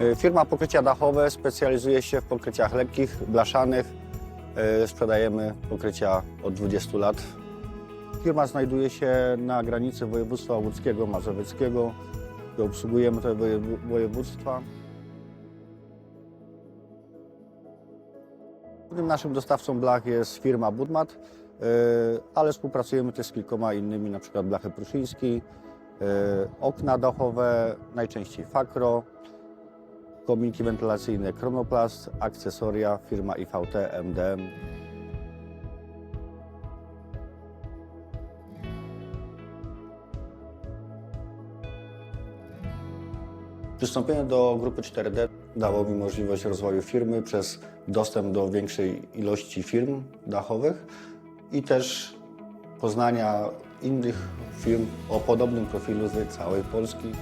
Y, Firma Pokrycia Dachowe specjalizuje się w pokryciach lekkich, blaszanych. Y, Sprzedajemy pokrycia od 20 lat. Firma znajduje się na granicy województwa łódzkiego, mazowieckiego. Obsługujemy te wojew- województwa. Naszym dostawcą blach jest firma Budmat, y, ale współpracujemy też z kilkoma innymi, na przykład blachy Pruszyński, okna dachowe, najczęściej Fakro, kominki wentylacyjne Chronoplast, akcesoria firma IVT, MDM. Przystąpienie do grupy 4D dało mi możliwość rozwoju firmy przez dostęp do większej ilości firm dachowych i też poznania innych firm o podobnym profilu z całej Polski.